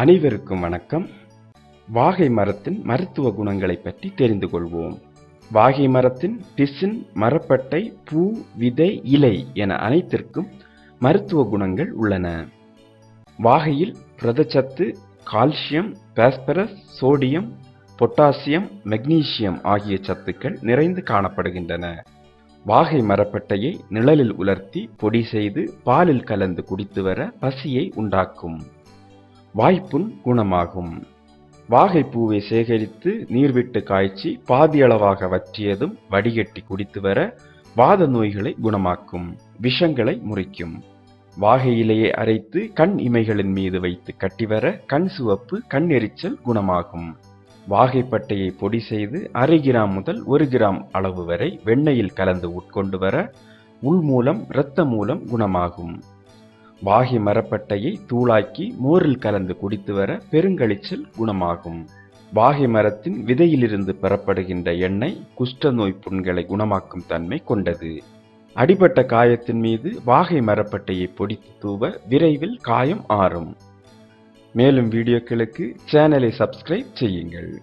அனைவருக்கும் வணக்கம். வாகை மரத்தின் மருத்துவ குணங்களை பற்றி தெரிந்து கொள்வோம். வாகை மரத்தின் பிசின் மரப்பட்டை பூ விதை இலை என அனைத்திற்கும் மருத்துவ குணங்கள் உள்ளன. வாகையில் புரதச்சத்து calcium phosphorus sodium potassium magnesium ஆகிய சத்துக்கள் நிறைந்து காணப்படுகின்றன. வாகை மரப்பட்டையை நிழலில் உலர்த்தி பொடி செய்து பாலில் கலந்து குடித்து வர பசியை உண்டாக்கும். வாய்ப்புண் குணமாகும். வாகைப்பூவை சேகரித்து நீர்விட்டு காய்ச்சி பாதியளவாக வற்றியதும் வடிகட்டி குடித்து வர வாத நோய்களை குணமாக்கும் விஷங்களை முறிக்கும். வாகையிலேயே அரைத்து கண் இமைகளின் மீது வைத்து கட்டிவர கண் சிவப்பு கண் எரிச்சல் குணமாகும். வாகைப்பட்டையை பொடி செய்து அரை கிராம் முதல் ஒரு கிராம் அளவு வரை வெண்ணெயில் கலந்து உட்கொண்டு வர உள் மூலம் இரத்த மூலம் குணமாகும். வாகை மரப்பட்டையை தூளாக்கி மோரில் கலந்து குடித்து வர பெருங்கழிச்சல் குணமாகும். வாகை மரத்தின் விதையிலிருந்து பெறப்படுகின்ற எண்ணெய் குஷ்ட நோய் புண்களை குணமாக்கும் தன்மை கொண்டது. அடிபட்ட காயத்தின் மீது வாகை மரப்பட்டையை பொடித்து தூவ விரைவில் காயம் ஆறும். மேலும் வீடியோக்களுக்கு சேனலை சப்ஸ்கிரைப் செய்யுங்கள்.